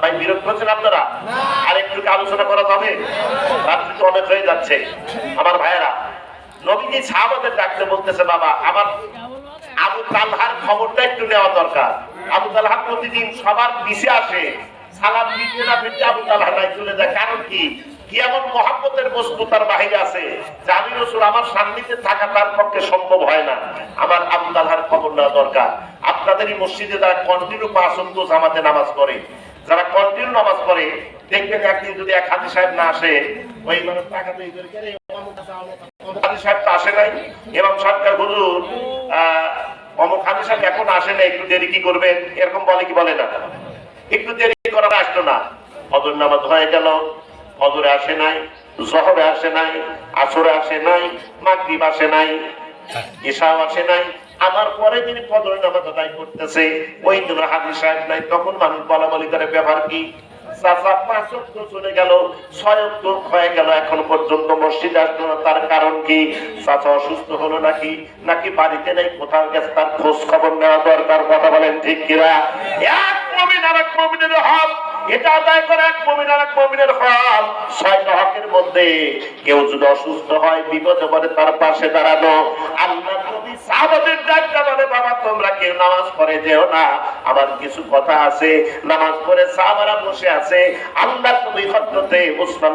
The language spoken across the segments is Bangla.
ভাই বিরক্ত হচ্ছেন আপনারা? আর একটু আলোচনা করা যাবে? রাত্রি তো অনেক হয়ে যাচ্ছে। আমার ভাইয়েরা নবীজি সাহাবাদের ডাকতে বলতেছে বাবা আমার আবু তালহার খবরটা একটু নেওয়া দরকার। আবু তালহা প্রতিদিন সবার আসে। সালাম দিতে না দিতে আবু তালহা নাই চলে যায়। কারণ কি? কি এমন মহাব্বতের বস্তু তার বাহিরে আছে। যে আমি রসুল আমার সান্নিধ্যে থাকা তার পক্ষে সম্ভব হয় না। আমার আবু খবর নেওয়া দরকার। আপনাদের এই মসজিদে যারা কন্টিনিউ পাঁচ অন্ত জামাতে নামাজ পড়ে যারা কন্টিনিউ নামাজ পড়ে দেখবেন একদিন যদি এক হাজি সাহেব না আসে ওই মানুষ টাকা তৈরি করে "কে রে, অমুক আছে, অমুক আছে।" হাজি সাহেব তো আসে নাই? এবং সরকার হুজুর অমুক হাজি সাহেব এখন আসে না একটু দেরি কি করবেন? এরকম বলে কি বলে না? একটু দেরি করার আসতো না। ফজর নামাজ হয়ে গেল। ফজরে আসে নাই, জহরে আসে নাই, আসরে আসে নাই, মাগরিব আসে নাই ঈশাও আসে নাই। আমার পরে যিনি ফজর নামাজ আদায় করতেছে। ওই দিন হাজির সাহেব নাই, তখন মানুষ বলা বলি করে, ব্যাপার কি? তার কারণ কি? চাচা অসুস্থ হলো নাকি? নাকি বাড়িতে নেই, কোথাও গেছে, তার খোঁজ খবর কথা বলেন ঠিক কিনা? এক মমিন আর এটা আদায় করে এক মমিন আর এক মমিনের হকের মধ্যে কেউ যদি অসুস্থ হয়, বিপদে পড়ে, তার পাশে দাঁড়ানো। আল্লাহ সাহাবাদের বলে, বাবা, তোমরা কেউ নামাজ পড়ে যেও না। আমার কিছু কথা আছে, নামাজ পড়ে সাহাবারা বসে আছে। আল্লাহ নবী হযরতে উসমান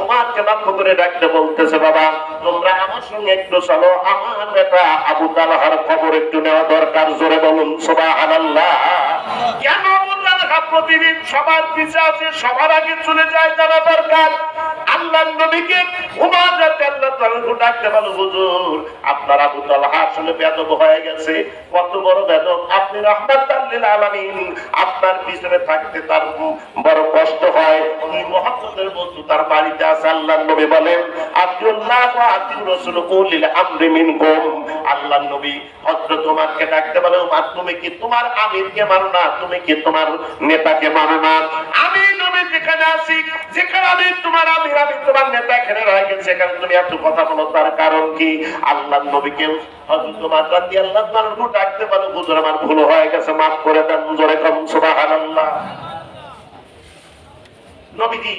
উমারকে লক্ষ্য করে ডাকতে বলতেছে, বাবা, তোমরা আমার সঙ্গে একটু চলো। আমার বেটা আবু তালহার খবর একটু নেওয়া দরকার। জোরে বলুন, সুবহানাল্লাহ। কেন আবু প্রতিদিন সবার পিছে আছে, সবার আগে চলে যায় জানা দরকার। আল্লাহ নবীকে উমার রাদিয়াল্লাহু তাআলা ডাকতে বলো, হুজুর, আপনার আবু তালহা আসলে বেদব হয়ে গেছে। কত বড় বেদব আপনি রাহমাতাল লিল আলামিন। আপনার পিছনে থাকতে তার বড় কষ্ট হয়। কি মহব্বতের বস্তু তার বাড়িতে আছে আল্লাহ নবী বলেন, আব্দুল্লাহ ওয়া আতিউ রাসূল কুলিল আমরি মিনকুম। আল্লাহ নবী হযরত ওমরকে ডাকতে বলে তুমি কি তোমার আমিরকে মানো না? তুমি কি তোমার নেতাকে মানো না। আমি নবী যেখানে আছি, যেখানে আমি তোমার আমির, আমি তোমার নেতা এখানে রয়ে গেছে। সেখানে তুমি এত কথা বলো, তার কারণ কি? আল্লাহ নবীকে নবীজি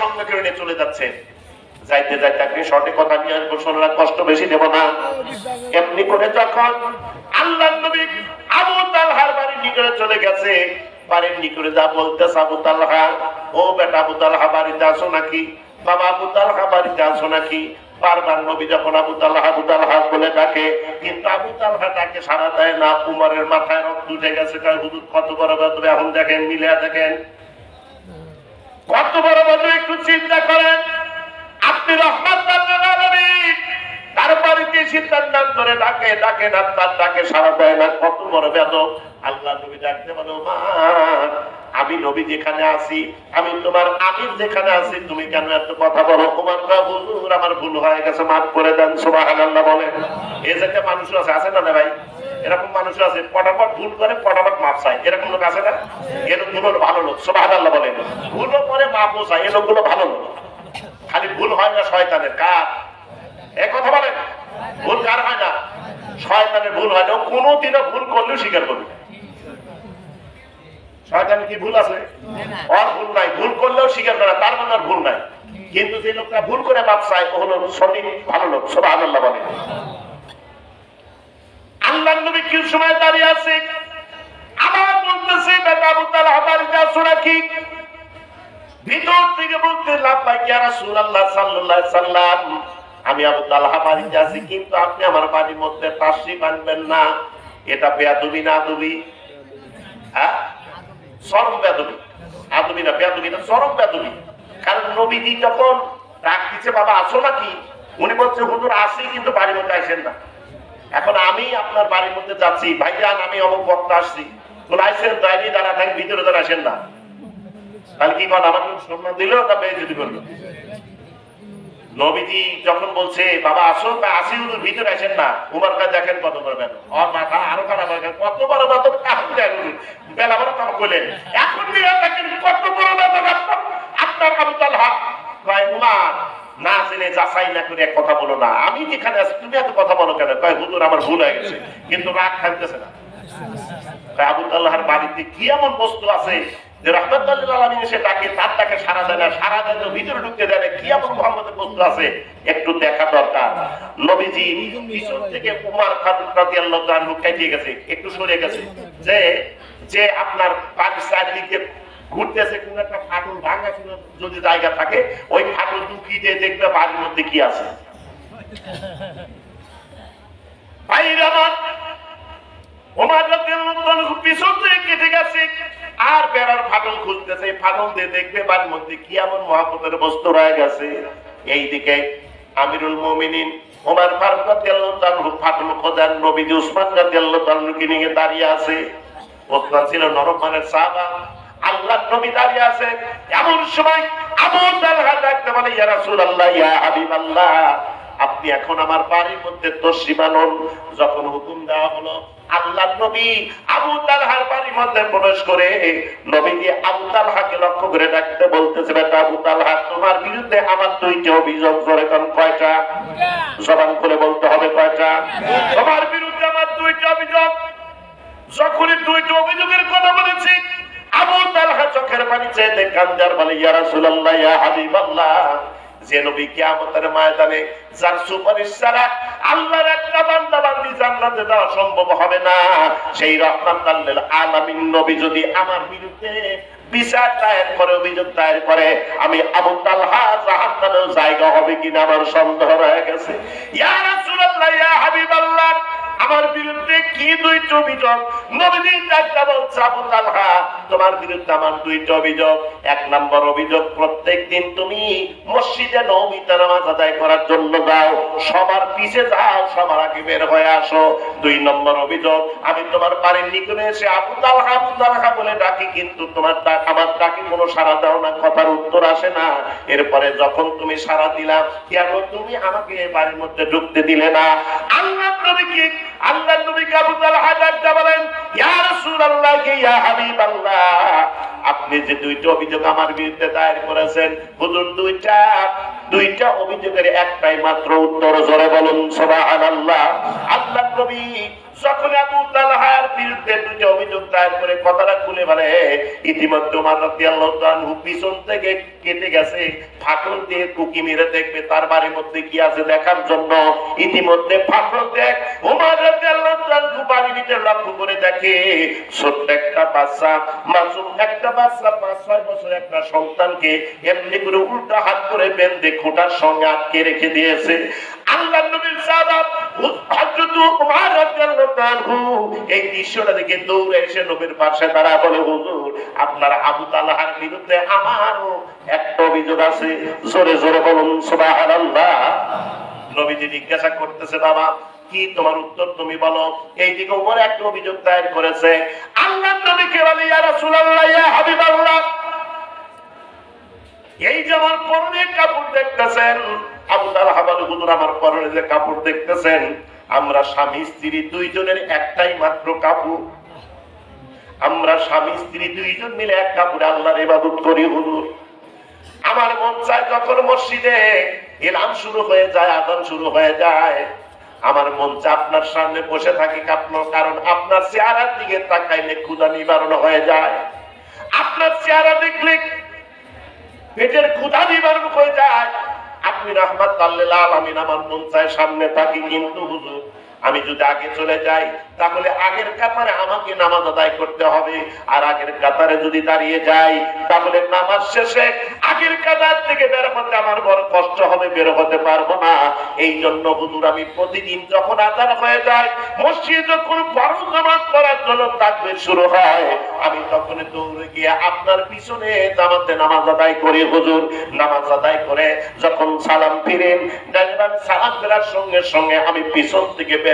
সঙ্গে করে চলে যাচ্ছেন। যাইতে যাইতে আপনি শর্টে কথা নিয়ে আসব শোনার কষ্ট বেশি দেব না। এমনি করে যখন আল্লাহ নবী আবু তালহার বাড়ির নিকটে চলে গেছে, বাড়ির নিকটে যা আবু তালহা, ও বেটা আবু তালহা, বাড়িতে আসো নাকি? বাবা, আবু তালহা, বাড়িতে আসো নাকি? বারবার নবী যখন আবু তালহা আবু তালহা বলে ডাকে, কিন্তু আবু তালহা ডাকে সারা দেয় না, উমরের মাথায় রক্ত উঠে গেছে, কয়, হুজুর, কত বড় বেদবে, এখন দেখেন, মিলে দেখেন। কত বড় বেদবে, একটু চিন্তা করেন। আমি নবী যেখানে আছি, আমি তোমার আমির যেখানে আছি, তুমি কেন এত কথা বলো? তোমার আমার ভুল হয়ে গেছে, মাফ করে দেন। সুবহানাল্লাহ বলে। যে একটা মানুষ আছে আছে না ভাই? এরকম মানুষ আছে, পটাপট ভুল করে পটাপট মাপ চায়। এরকম লোক আছে না? এরকম ভালো লোক, সুবহানাল্লাহ বলে। ভুলও করে মাপও চায় লোকগুলো ভালো লোক। খালি ভুল হয় না শয়তানের কার এ কথা বলেন, ভুল কার হয় না? শয়তানের ভুল হয় না। কোনোদিনও ভুল করলেও স্বীকার করবে শয়তানের কি ভুল আছে? ভুল নাই, ভুল করলেও স্বীকার করে তার মানে ভুল নাই। কিন্তু যে লোকটা ভুল করে মাপ চায়, ও হলো সঠিক, ভালো লোক। আল্লাহ বলে। আল্লাহ নবী কি সময় দাঁড়িয়ে আছে? আবার বলতেছে বেটা আসো নাকি ভিতর থেকে বলতে লাভবাই কি রাসূলুল্লাহ সাল্লাল্লাহু আলাইহি সাল্লাম, আমি আবু তালহা বাড়িতে আছি, কিন্তু আপনি আমার বাড়ির মধ্যে তাশরিফ আনবেন না। এটা বেয়াদবি না আদবি? হ্যাঁ? চরম বেয়াদবি। আদবি না বেয়াদবি না চরম বেয়াদবি। কারণ নবীজি যখন ডাক বাবা, আসো নাকি? উনি বলছে, হুজুর, আসি, কিন্তু বাড়ির মধ্যে আসেন না। এখন আমি আপনার বাড়ির মধ্যে যাচ্ছি, ভাইজান, আমি অমুক বক্তা আসছি। বলে আইসেন বাইরে দাঁড়া থাকেন ভিতরে দাঁড়া আসেন না। যখন বলছে, বাবা আসো আসি ভিতরে আসেন না। দেখেন কত বড় আরও খারাপ কত বড় এখন দেখুন কত বড় আমি যেখানে আছি, তুমি এত কথা বলো কেন? কয়, হুজুর, আমার ভুল হয়ে গেছে। কিন্তু রাগ থাকতেছে না। আবু বাড়িতে কি এমন বস্তু আছে যে রহমতুল্লাহ আলমী এসে ডাকে তার ডাকে সারা দেয় না। সারা দেয় না, ভিতরে ঢুকতে দেয় কি এমন মোহাম্মদের বস্তু আছে? একটু দেখা দরকার। নবীজি পিছন থেকে উমার ফারুক রাদিয়াল্লাহু তাআলা কাটিয়ে গেছে একটু সরে গেছে। যে যে আপনার পাঁচ চারদিকে ঘুরতেছে কোন একটা ফাটল ভাঙা কোন যদি জায়গা থাকে ওই ফাটল ঢুকিয়ে দিয়ে দেখবে বাড়ির মধ্যে কি আছে। আমার আর বেড়ার ফাটল খুঁজতেছে ফাটল দিয়ে দেখবে বাড়ির মধ্যে কি এমন মহাপতের রয়ে গেছে। এইদিকে আমিরুল মুমিনিন ওমর ফারুক রাদিয়াল্লাহু ফাটল খোঁজার নবী উসমান রাদিয়াল্লাহু তাআলাকে নিয়ে দাঁড়িয়ে আছে। নরম মানের সাহাবা। আল্লাহ দাঁড়িয়ে আছে। এমন সময় আবু তালহা ডাকতে বলে, ইয়া আপনি এখন আমার বাড়ির মধ্যে আনুন যখন হুকুম দেওয়া হলো, আল্লাহ নবী আবু তালহার বাড়ির মধ্যে প্রবেশ করে আবু তালহাকে লক্ষ্য করে ডাকতে বলতেছে, বেটা আবু তালহা, তোমার বিরুদ্ধে আমার অভিযোগ জোরে কোন কয়টা? জবান করে বলতে হবে, কয়টা? তোমার বিরুদ্ধে আমার দুইটা অভিযোগ। যখনই অভিযোগের কথা বলেছি, আবু তালহা চোখের পানি চেয়ে বলে, ইয়া আমার বিরুদ্ধে বিচার দায়ের আমি জায়গা হবে কিনা আমার সন্দেহ হয়ে গেছে। ইয়া আমার বিরুদ্ধে কি দুইটা অভিযোগ? নবীজি তোমার বিরুদ্ধে আমার দুইটা অভিযোগ। এক নম্বর অভিযোগ, প্রত্যেক দিন তুমি মসজিদে নবীতে নামাজ আদায় করার জন্য যাও। সবার পিছে যাও, সবার আগে বের হয়ে আসো। দুই নম্বর অভিযোগ, আমি তোমার বাড়ির নিকটে এসে আবু তালহা আবু তালহা বলে ডাকি, কিন্তু তোমার আমার ডাকে কোনো সাড়া দাও না, কথার উত্তর আসে না। এরপরে যখন তুমি সাড়া দিলাম কেন তুমি আমাকে বাড়ির মধ্যে ঢুকতে দিলে না? আল্লাহ নবী কি আল্লাহ নবী কে আবু তালহা ডাকতে বলেন, ইয়া রাসূলুল্লাহ কি ইয়া হাবিবাল্লাহ, আপনি যে দুইটা অভিযোগ আমার বিরুদ্ধে দায়ের করেছেন, হুজুর, দুইটা দুইটা অভিযোগের একটাই মাত্র উত্তর, জোরে বলুন, সুবহানাল্লাহ। আল্লাহ নবী যখন আবু তালহার বিরুদ্ধে দুইটা অভিযোগ দায়ের করে কথাটা খুলে বলে, ইতিমধ্যে ওমর রাদিয়াল্লাহু তাআলা পিছন থেকে কেটে গেছে। ফাটল দিয়ে কুকি মেরে দেখবে তার বাড়ির মধ্যে কি আছে দেখার জন্য। ইতিমধ্যে ফাটল দেখ। লক্ষ্য করে দেখে, ছোট্ট একটা বাচ্চা, মাসুম একটা বাচ্চা, পাঁচ, ছয় বছর একটা সন্তানকে এমনি করে উল্টা হাত করে বেঁধে খোঁটার সঙ্গে আটকে রেখে দিয়েছে। আল্লাহ নবীর সাহাবা হযরত ওমর রাদিয়াল্লাহু তাআলা এই দৃশ্যটা দেখে দৌড়ে এসে নবীর পাশে দাঁড়া বলে, হুজুর, আপনার আবু তালহার বিরুদ্ধে আমারও একটা আছে জোরে জোরে বলুন, সুবহানাল্লাহ। নবীজি জিজ্ঞাসা করতেছে, বাবা, কি তোমার উত্তর তুমি বলো? এই দিকে উপরে একটা অভিযোগ দায়ের করেছে আল্লাহ নবীকে বলে, ইয়া রাসূলুল্লাহ, ইয়া হাবিবাল্লাহ। এই যে আমার পরনে কাপড় দেখতেছেন আবু তালহা বলে হুজুর আমার পরনে যে কাপড় দেখতেছেন, আমরা স্বামী, স্ত্রী দুইজনের একটাই মাত্র কাপড়। আমরা স্বামী, স্ত্রী দুইজন মিলে এক কাপড়ে আল্লাহর ইবাদত করি, হুজুর। আমার মন চায় যখন মসজিদে এলাম শুরু হয়ে যায়, আদান শুরু হয়ে যায়। আমার মন চায় আপনার সামনে বসে থাকি আপনার কারণ আপনার চেহারার দিকে তাকাইলে ক্ষুদা নিবারণ হয়ে যায়। আপনার চেহারা দেখলে পেটের ক্ষুধা নিবারণ হয়ে যায়। আপনি রহমত আল্লাহ আলামিন আমার মন চায় সামনে থাকি, কিন্তু হুজুর আমি যদি আগে চলে যাই, তাহলে আগের কাতারে আমাকে নামাজ আদায় করতে হবে। আর আগের কাতারে যদি দাঁড়িয়ে যাই, তাহলে নামাজ শেষে আগের কাতার থেকে বের হতে আমার বড় কষ্ট হবে, বের হতে পারব না। এই জন্য হুজুর, আমি প্রতিদিন যখন আদান হয়ে যায়, মসজিদ যখন বড় নামাজ পড়ার জন্য থাকবে শুরু হয়, আমি তখন দৌড়ে গিয়ে আপনার পিছনে জামাতে নামাজ আদায় করি হুজুর। নামাজ আদায় করে যখন সালাম ফিরেন সালাম ফেরার সঙ্গে সঙ্গে আমি পিছন থেকে বের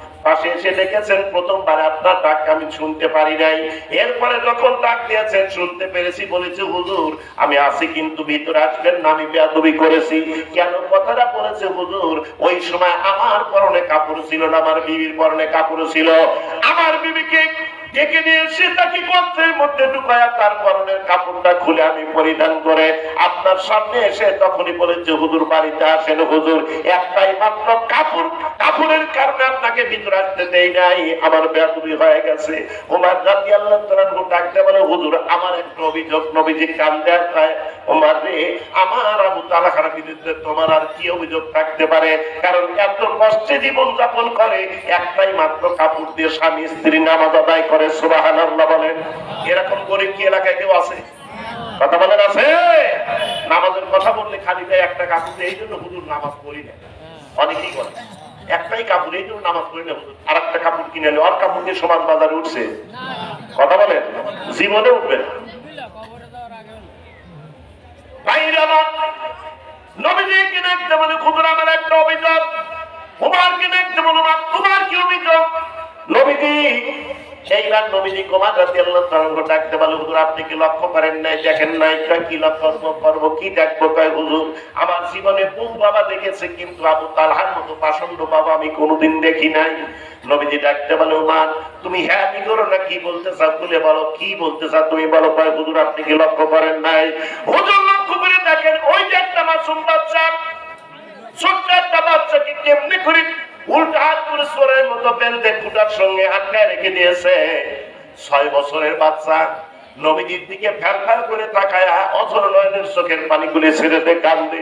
পাশে এসে ডেকেছেন প্রথমবার আপনার ডাক আমি শুনতে পারি নাই। এরপরে যখন ডাক দিয়েছেন, শুনতে পেরেছি, বলেছে, হুজুর, আমি আসি কিন্তু ভিতরে আসবেন না, আমি বেয়াদবি করেছি। কেন? কথাটা বলেছে, হুজুর, ওই সময় আমার পরনে কাপড় ছিল না, আমার বিবির পরনে কাপড় ছিল। আমার বিবিকে ডেকে নিয়ে এসে তাকে গর্তের মধ্যে ঢুকায়া তার পরনের কাপড়টা খুলে আমি পরিধান করে আপনার সামনে এসে তখনই বলেছে হুজুর, বাড়িতে আসেন, হুজুর, একটাই মাত্র কাপড়। কাপড়ের কারণে আপনাকে ভিতরে আসতে দেই নাই, আমার বেয়াদবি হয়ে গেছে। ওমার জাতি আল্লাহ তাআলা ডাকতে বলে, হুজুর, আমার একটা অভিযোগ, নবীজি কান দেখায় ওমার রে, আমার আবু তালাখার বিরুদ্ধে তোমার আর কি অভিযোগ থাকতে পারে? কারণ এত কষ্টে জীবন যাপন করে, একটাই মাত্র কাপড় দিয়ে স্বামী, স্ত্রী নামাজ আদায় করে। সুবাহান আল্লাহ বলেন এরকম গরিব কি এলাকায় কেউ আছে? কথা বলেন, আছে? নামাজের কথা বললে খালি গায়ে একটা কাপড় এই জন্য হুজুর নামাজ পড়ি না। অনেকেই করে একটাই কাপড়, এই জন্য নামাজ পড়ি না আর একটা কাপড় কিনে নেই আর কাপড় বাজারে উঠছে। কথা বলেন, জীবনে উঠবে না। দেখতে বলে একটা অভিযোগ। বলো, তোমার কি অভিযোগ? নবীজি এইবার নবীজি কুমার রাতে আল্লাহ তরঙ্গ ডাকতে বলে, হুজুর, আপনি কি লক্ষ্য করেন নাই? দেখেন নাই, কয় কি লক্ষ্য করব, কি দেখব? কয়, হুজুর, আমার জীবনে বহু বাবা দেখেছে, কিন্তু আবু তালহার মতো পাষণ্ড বাবা আমি কোনোদিন দেখি নাই। নবীজি ডাকতে বলে উমার তুমি হ্যাঁ কি করো না, কি বলতে চাও? খুলে বলো, কি বলতে চাও? তুমি বলো, কয়, হুজুর, আপনি কি লক্ষ্য করেন নাই? হুজুর, লক্ষ্য করে দেখেন, ওই যে একটা মাসুম বাচ্চা, ছোট্ট একটা বাচ্চাকে কেমনি করে উল্টা হাত সোরের মতো বেঁধে ফুটার সঙ্গে আটকায় রেখে দিয়েছে। ছয় বছরের বাচ্চা। নবীজির দিকে ফ্যাল ফ্যাল করে তাকায়া অথর নয়নের চোখের পানি গুলি ছেড়ে দে কান্দে।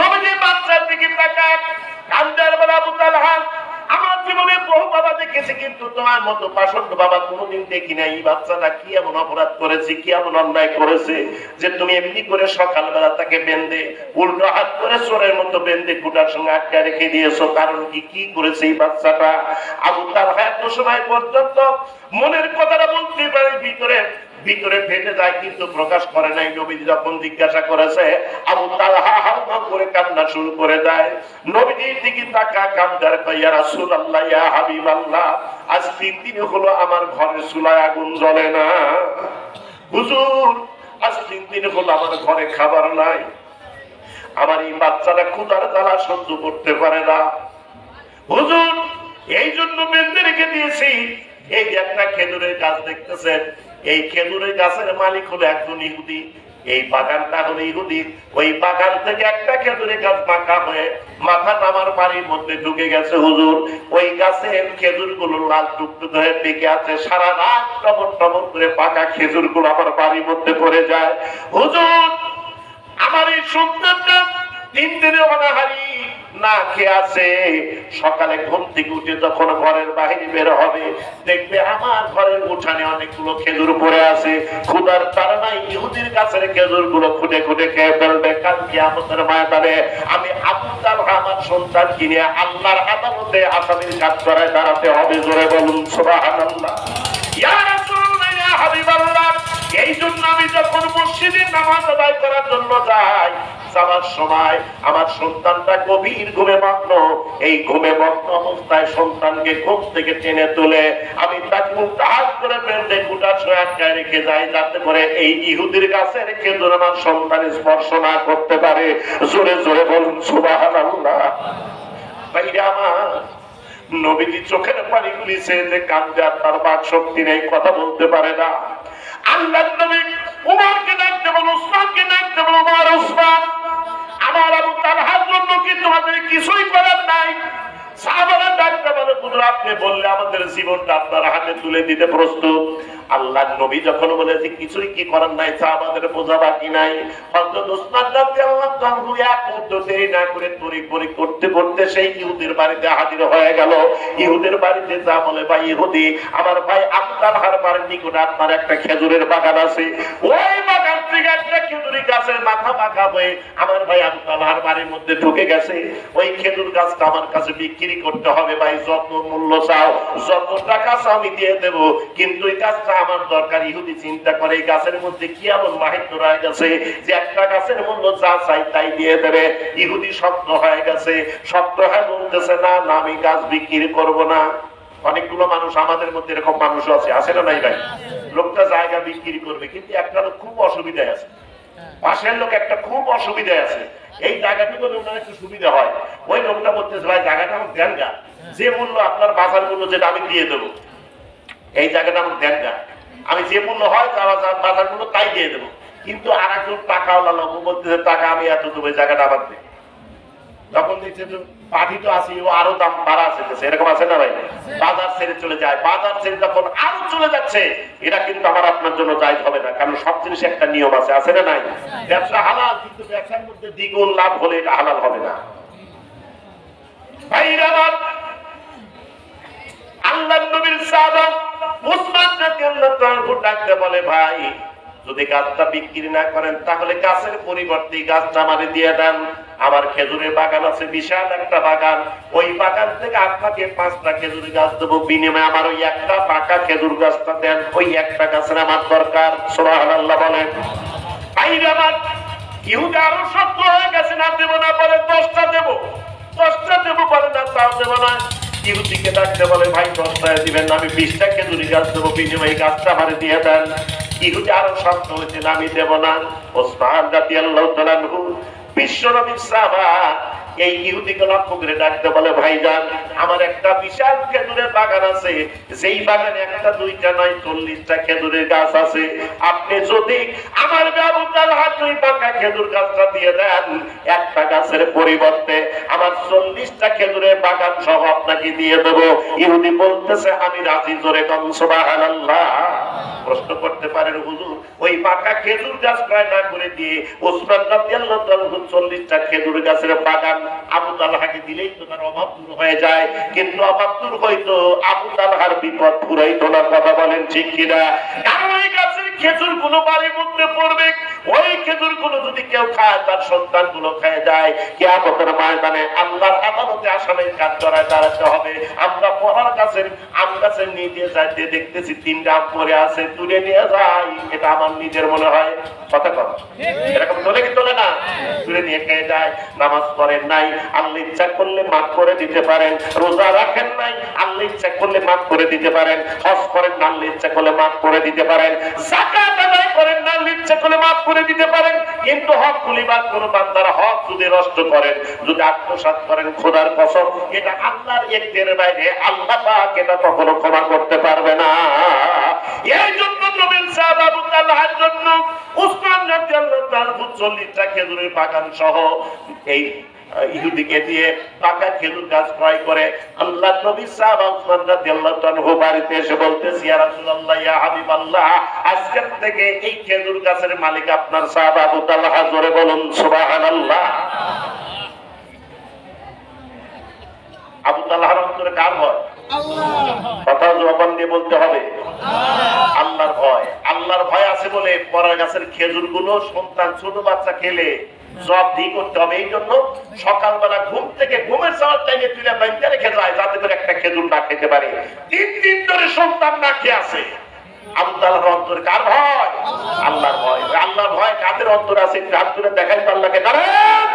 নবীজির বাচ্চার দিকে তাকায় কান্দার বেলা বুতাল আমার জীবনে বহু বাবা দেখেছি, কিন্তু তোমার মতো পাষণ্ড বাবা কোনোদিন দেখি নাই। এই বাচ্চাটা কি এমন অপরাধ করেছে, কি এমন অন্যায় করেছে যে তুমি এমনি করে সকালবেলা তাকে বেঁধে, উল্টো হাত করে চোরের মতো বেঁধে কুটার সঙ্গে আটকা রেখে দিয়েছ? কারণ কি কি করেছে এই বাচ্চাটা? আবু তার এত সময় পর্যন্ত মনের কথাটা বলতে পারে, ভিতরে ভিতরে ফেটে যায় কিন্তু প্রকাশ করে নাই। নবীজি যখন জিজ্ঞাসা করেছে, আবু তালহা হালমা করে কান্না শুরু করে দেয়। নবীজির দিকে তাকা কান্দার কইয়া রাসূলুল্লাহ, ইয়া হাবিবাল্লাহ, আজ তিন দিন হলো আমার ঘরের চুলায় আগুন জ্বলে না। হুজুর, আজ তিন দিন হলো আমার ঘরে খাবার নাই। আমার এই বাচ্চাটা ক্ষুধার জ্বালা সহ্য করতে পারে না। হুজুর, এই জন্য বেঁধে রেখে দিয়েছি। এই একটা খেজুরের গাছ দেখতেছেন এই খেজুরের গাছের মালিক হলো একজন ইহুদি। এই বাগানটা হলো ইহুদি। ওই বাগান থেকে একটা খেজুরের গাছ মাখা হয়ে মাথাটা আমার বাড়ির মধ্যে ঢুকে গেছে হুজুর। ওই গাছের খেজুরগুলো লাল টুকটুক হয়ে পেকে আছে। সারা রাত টবর টবর করে পাকা খেজুরগুলো আমার বাড়ির মধ্যে পড়ে যায়। হুজুর, আমার এই সন্তানটা তিন দিনে অনাহারি না খেয়ে আছে? সকালে ঘুম থেকে উঠে যখন ঘরের বাহিরে বের হবে, দেখবে আমার ঘরের উঠানে অনেকগুলো খেজুর পড়ে আছে। ক্ষুদার তার ইহুদির কাছের খেজুরগুলো খুঁটে খুঁটে খেয়ে ফেলবে কালকে আমাদের ময়দানে। আমি আবুদাল আমার সন্তান কিনে আল্লাহর আদালতে আসামির কাজ করায় দাঁড়াতে হবে, জোরে বলুন রাসূলুল্লাহ হাবিবাল্লাহ, এই জন্য আমি যখন মসজিদে নামাজ আদায় করার জন্য যাই যাওয়ার সময় আমার সন্তানটা গভীর ঘুমে মগ্ন। এই ঘুমে মগ্ন অবস্থায় সন্তানকে ঘুম থেকে টেনে তুলে আমি তাকে উল্টাহাত করে বেঁধে কুটার ছয় রেখে যাই, যাতে করে এই ইহুদির কাছে রেখে ধরে আমার সন্তান স্পর্শ না করতে পারে। জোরে জোরে বলুন আমার, নবীজি চোখের পানি গুলিছে যে কান্দে আর তার বাক শক্তি নেই, কথা বলতে পারে না। আল্লাহ নবী উমরকে ডাকতে বলো, উসমানকে বলো, উমর, উসমান। আমার আবু তালহার জন্য কি তোমাদের কিছুই করার নাই? আমাদের কিছুই করার নাই? ইহুদির বাড়িতে হাজির হয়ে গেল। ইহুদের বাড়িতে যা বলে, ভাই ইহুদি, আমার ভাই আপনার হার বাড়ির নিকটে আপনার একটা খেজুরের বাগান আছে। ওই বাগান থেকে আমি ইহুদি চিন্তা করে গাছের মধ্যে কি এমন মাহিত্য গেছে যে একটা গাছের মূল্য যা চাই তাই দিয়ে দেবে। ইহুদি শক্ত হয়ে গেছে। শক্ত হয়ে বলতেছে, না আমি গাছ বিক্রি করব না। অনেকগুলো মানুষ আমাদের মধ্যে এরকম মানুষ আছে। আছে না নাই ভাই? লোকটা জায়গা বিক্রি করবে, কিন্তু একটা খুব অসুবিধায় আছে। পাশের লোক একটা খুব অসুবিধায় আছে। এই জায়গাটুকু ওনার একটু সুবিধা হয়। ওই লোকটা বলতেছে, ভাই, জায়গাটা আমার দেন গা যে মূল্য আপনার বাজার মূল্য যেটা, আমি দিয়ে দেবো। এই জায়গাটা আমার দেন গা আমি যে মূল্য হয় বাজার মূল্য তাই দিয়ে দেবো। কিন্তু আর একজন টাকাওয়ালা লোক বলতেছে, টাকা আমি এত দেবো জায়গাটা আমার দেয় তখন দেখছে পাটি তো আছে, ও আরও দাম বাড়া আছে এরকম আছে না ভাই? বাজার ছেড়ে চলে যায়। বাজার ছেড়ে যখন আরও চলে যাচ্ছে, এটা কিন্তু আমার আপনার জন্য জায়জ হবে না। কারণ সব জিনিসে একটা নিয়ম আছে। আছে না নাই? ব্যবসা হালাল, কিন্তু ব্যবসার মধ্যে দ্বিগুণ লাভ হলে এটা হালাল হবে না। ভাই, যদি গাছটা বিক্রি না করেন, তাহলে গাছের পরিবর্তে গাছটা আমারে দিয়ে দেন। আমার খেজুরের বাগান আছে, বিশাল একটা বাগান। ওই বাগান থেকে আপনাকে পাঁচটা খেজুরের গাছ দেবো। বিনিময়ে আমার ওই একটা পাকা খেজুর গাছটা দেন। ওই একটা গাছের আমার দরকার। সুবহানাল্লাহ বলেন। দেবো না বলে দশটা দেবো। দশটা দেবো দেবো না। বলে, ভাই দিবেন আমি বিশটা খেজুরি গাছ দেবো। গাছটা দিয়ে আরও হয়েছে আমি দেবো না। এই ইহুদিকে লক্ষ্য করে ডাকতে বলে আমার একটা বিশাল খেজুরের বাগান আছে। যেই বাগানে একটা, দুইটা, নয়, চল্লিশটা খেজুরের গাছ আছে। আপনি যদি আমার হাত দুই পাকা খেজুর গাছটা দিয়ে দেন, একটা গাছের পরিবর্তে আমার চল্লিশটা খেজুরের বাগান সহ আপনাকে দিয়ে দেব। ইহুদি বলতেছে, আমি রাজি, জোরে কম, সুবহানাল্লাহ। প্রশ্ন করতে পারেন হুজুর, ওই পাকা খেজুর গাছ ক্রয় না করে দিয়ে ওসমান রাদিয়াল্লাহু চল্লিশটা খেজুর গাছের বাগান আবু তালহাকে দিলেই তো তার অভাব দূর হয়ে যায়। কিন্তু অভাব দূর হয়তো আবু তালহার বিপদ পুরাই তোলার কথা বলেন ঠিক কিনা? কারণ ওই গাছের খেজুরগুলো বাড়ির মধ্যে পড়বে ওই খেজুরগুলো যদি কেউ খায়, তার সন্তানগুলো খেয়ে যায়। কেয়ামতের ময়দানে আল্লাহর আদালতে আসামের কাজ করায় দাঁড়াতে হবে। আমরা পড়ার গাছের আম গাছের নিয়ে যাইতে দেখতেছি তিনটা আম পরে আছে, তুলে নিয়ে যাই। এটা আমার নিজের মনে হয়। কথা কথা এরকম তোলে কি তোলে না? তুলে নিয়ে খেয়ে যায়, নামাজ নাই। আল্লাহ ইচ্ছা করলে মাফ করে দিতে পারেন। রোজা রাখেন নাই, আল্লাহ ইচ্ছা করলে মাফ করে দিতে পারেন। হজ করেন আল্লাহ ইচ্ছা করলে মাফ করে দিতে পারেন। আদায় করেন না ইচ্ছা করলে মাফ করে দিতে পারেন। কিন্তু হক গুলিবার কোন বান্দারা হক যদি নষ্ট করেন, যদি আত্মসাৎ করেন খোদার কসম, এটা আল্লাহর একদের বাইরে আল্লাহ পাক এটা কখনো ক্ষমা করতে পারবে না। এই জন্য নবীন সাহেব আবু তালহার জন্য উসমান রাদিয়াল্লাহু তাআলা 40টা খেজুরের বাগান সহ এই ইহুদিকে দিয়ে পাকা খেজুর গাছ ক্রয় করে আল্লাহ নবী রাদিয়াল্লাহু তাআলা বাড়িতে এসে বলতেছি ইয়া রাসূলুল্লাহ ইয়া হাবিবাল্লাহ থেকে এই খেজুর গাছের মালিক আপনার সাহাবা আবু তালহা জোরে বলুন সুবহানাল্লাহ। আবু তালহার অন্তরে কার ভয়? কথা জবান দিয়ে বলতে হবে। আল্লাহর ভয়। আল্লাহর ভয় আছে বলে পরের গাছের খেজুরগুলো সন্তান ছোট বাচ্চা খেলে জব দি করতে হবে। এই জন্য সকালবেলা ঘুম থেকে ঘুমের যাওয়ার টাইমে তুলে বাইতে রেখে যায়, যাতে করে একটা খেজুর না খেতে পারে। তিন দিন ধরে সন্তান না খেয়ে আছে। আল্লাহর অন্তরে কার ভয়? আল্লাহর ভয়। আল্লাহর ভয় কাদের অন্তর আছে? হাত তুলে দেখাই আল্লাহকে। দাঁড়ান